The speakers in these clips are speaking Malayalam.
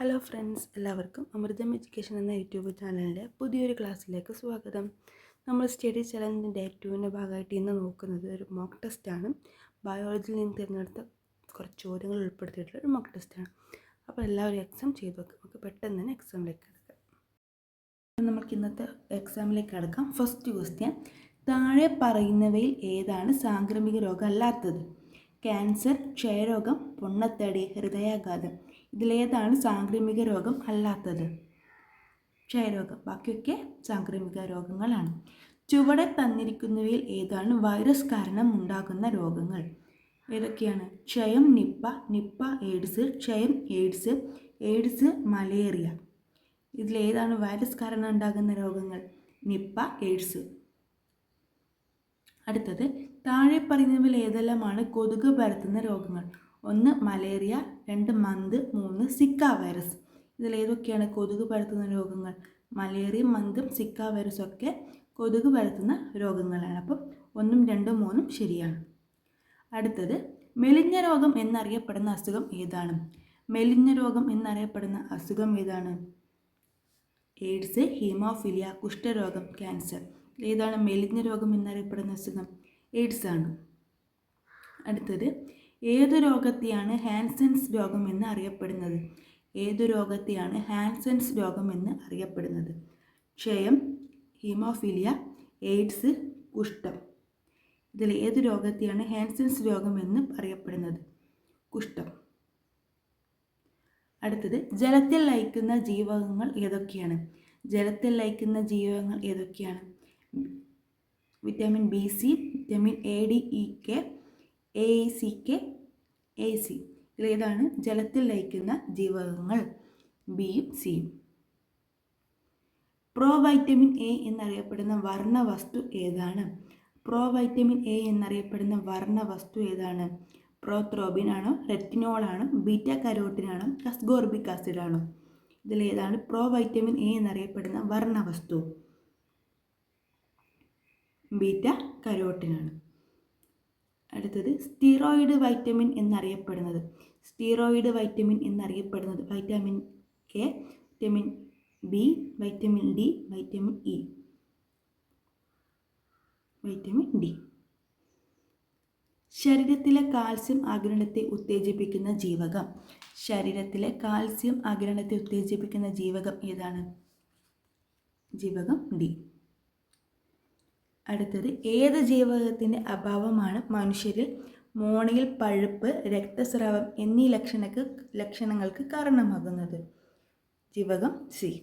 ഹലോ ഫ്രണ്ട്സ് എല്ലാവർക്കും അമൃതം എഡ്യൂക്കേഷൻ എന്ന യൂട്യൂബ് ചാനലിന്റെ പുതിയൊരു ക്ലാസ്സിലേക്ക് സ്വാഗതം. നമ്മൾ സ്റ്റഡി ചലഞ്ചിന്റെ ടുവിന്റെ ഭാഗമായിട്ട് ഇന്ന് നോക്കുന്നത് ഒരു മോക്ക് ടെസ്റ്റാണ് ബയോളജിയിൽ നിന്ന് തിരഞ്ഞെടുത്ത കുറച്ച് ചോദ്യങ്ങൾ ഉൾപ്പെടുത്തിയിട്ടുള്ള ഒരു മോക്ക് ടെസ്റ്റാണ് അപ്പോൾ എല്ലാവരും എക്സാം ചെയ്ത് വെക്കും നമുക്ക് പെട്ടെന്ന് തന്നെ എക്സാമിലേക്ക് കിടക്കാം. നമുക്ക് ഇന്നത്തെ എക്സാമിലേക്ക് കിടക്കാം. ഫസ്റ്റ് ക്വസ്റ്റ്യൻ താഴെ പറയുന്നവയിൽ ഏതാണ് സാംക്രമിക രോഗം അല്ലാത്തത് ക്യാൻസർ ക്ഷയരോഗം പൊണ്ണത്തടി ഹൃദയാഘാതം. ഇതിലേതാണ് സാംക്രമിക രോഗം അല്ലാത്തത്. ക്ഷയരോഗം. ബാക്കിയൊക്കെ സാംക്രമിക രോഗങ്ങളാണ്. ചുവടെ തന്നിരിക്കുന്നവയിൽ ഏതാണ് വൈറസ് കാരണം ഉണ്ടാകുന്ന രോഗങ്ങൾ? ഏതൊക്കെയാണ്? ക്ഷയം നിപ്പ നിപ്പ എയ്ഡ്സ് ക്ഷയം എയ്ഡ്സ് എയ്ഡ്സ് മലേറിയ. ഇതിലേതാണ് വൈറസ് കാരണം ഉണ്ടാകുന്ന രോഗങ്ങൾ? Nipah AIDS. അടുത്തത് താഴെ പറയുന്നവയിൽ ഏതെല്ലാമാണ് കൊതുക് പരത്തുന്ന രോഗങ്ങൾ? ഒന്ന് മലേറിയ രണ്ട് മന്ത് മൂന്ന് സിക്ക വൈറസ്. ഇതിൽ ഏതൊക്കെയാണ് കൊതുക് പരത്തുന്ന രോഗങ്ങൾ? മലേറിയ മന്തും സിക്ക വൈറസും ഒക്കെ കൊതുക് പരത്തുന്ന രോഗങ്ങളാണ്. അപ്പം ഒന്നും രണ്ടും മൂന്നും ശരിയാണ്. അടുത്തത് മെലിഞ്ഞ രോഗം എന്നറിയപ്പെടുന്ന അസുഖം ഏതാണ്? മെലിഞ്ഞ രോഗം എന്നറിയപ്പെടുന്ന അസുഖം ഏതാണ്? എയ്ഡ്സ് ഹീമോഫിലിയ കുഷ്ഠരോഗം ക്യാൻസർ. ഏതാണ് മെലിഞ്ഞ രോഗം എന്നറിയപ്പെടുന്ന അസുഖം? എയ്ഡ്സ് ആണ്. അടുത്തത് ഏതു രോഗത്തെയാണ് ഹാൻസൻസ് രോഗം എന്ന് അറിയപ്പെടുന്നത്? ഏതു രോഗത്തെയാണ് ഹാൻസൻസ് രോഗം എന്ന് അറിയപ്പെടുന്നത്? ക്ഷയം ഹീമോഫീലിയ എയ്ഡ്സ് കുഷ്ഠം. ഇതിൽ ഏത് രോഗത്തെയാണ് ഹാൻസൻസ് രോഗം എന്ന് അറിയപ്പെടുന്നത്? കുഷ്ഠം. അടുത്തത് ജലത്തിൽ ലയിക്കുന്ന ജീവകങ്ങൾ ഏതൊക്കെയാണ്? ജലത്തിൽ ലയിക്കുന്ന ജീവകങ്ങൾ ഏതൊക്കെയാണ്? Vitamin B C vitamin A D E K A C K A C ഇതിലേതാണ് ജലത്തിൽ ലയിക്കുന്ന ജീവകങ്ങൾ. ബിയും സിയും പ്രോ വൈറ്റമിൻ എ എന്നറിയപ്പെടുന്ന വർണ വസ്തു ഏതാണ്? പ്രോ വൈറ്റമിൻ എ എന്നറിയപ്പെടുന്ന വർണ വസ്തു ഏതാണ്? പ്രോത്രോബിൻ ആണോ? റെറ്റിനോൾ ആണോ? ബീറ്റ കരോട്ടിൻ ആണോ? കസ്ഗോർബിക് ആസിഡ് ആണോ? ഇതിലേതാണ് പ്രോ വൈറ്റമിൻ എ എന്നറിയപ്പെടുന്ന വർണ വസ്തു ബീറ്റ കരോട്ടിനാണ് അടുത്തത് സ്റ്റീറോയിഡ് വൈറ്റമിൻ എന്നറിയപ്പെടുന്നത്. സ്റ്റീറോയിഡ് വൈറ്റമിൻ എന്നറിയപ്പെടുന്നത് vitamin K vitamin B vitamin D vitamin E vitamin D ശരീരത്തിലെ കാൽസ്യം ആഗിരണത്തെ ഉത്തേജിപ്പിക്കുന്ന ജീവകം. ശരീരത്തിലെ കാൽസ്യം ആഗിരണത്തെ ഉത്തേജിപ്പിക്കുന്ന ജീവകം ഏതാണ്? ജീവകം ഡി അടുത്തത് ഏത് ജീവകത്തിന്റെ അഭാവമാണ് മനുഷ്യരിൽ? മോണയിൽ പഴുപ്പ് രക്തസ്രാവം എന്നീ ലക്ഷണക്ക് ലക്ഷണങ്ങൾക്ക് കാരണമാകുന്നത്. ജീവകം സി.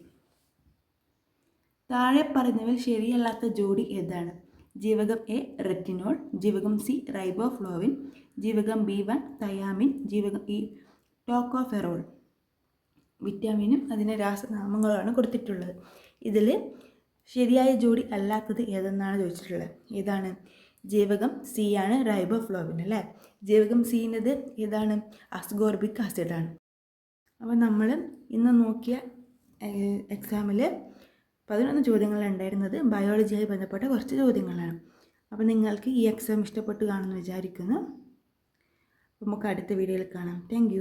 താഴെ പറഞ്ഞവയിൽ ശരിയല്ലാത്ത ജോഡി ഏതാണ്? ജീവകം എ റെറ്റിനോൾ. ജീവകം സി റൈബോഫ്ലോവിൻ. ജീവകം ബി വൺ തയാമിൻ. ജീവകം ഇ ടോക്കോഫെറോൾ. വിറ്റാമിനും അതിന്റെ രാസനാമങ്ങളാണ് കൊടുത്തിട്ടുള്ളത്. ഇതിൽ ശരിയായ ജോഡി അല്ലാത്തത് ഏതെന്നാണ് ചോദിച്ചിട്ടുള്ളത്? ഏതാണ്? ജീവകം സി ആണ് റൈബോഫ്ലോവിൻ അല്ലേ? ജീവകം സീനത് ഏതാണ്? അസ്ഗോർബിക് ആസിഡാണ് അപ്പോൾ നമ്മൾ ഇന്ന് നോക്കിയ എക്സാമിൽ പതിനൊന്ന് ചോദ്യങ്ങൾ ഉണ്ടായിരുന്നത്. ബയോളജിയായി ബന്ധപ്പെട്ട കുറച്ച് ചോദ്യങ്ങളാണ്. അപ്പോൾ നിങ്ങൾക്ക് ഈ എക്സാം ഇഷ്ടപ്പെട്ട് കാണുമെന്ന് വിചാരിക്കുന്നു. നമുക്ക് അടുത്ത വീഡിയോയിൽ കാണാം. താങ്ക്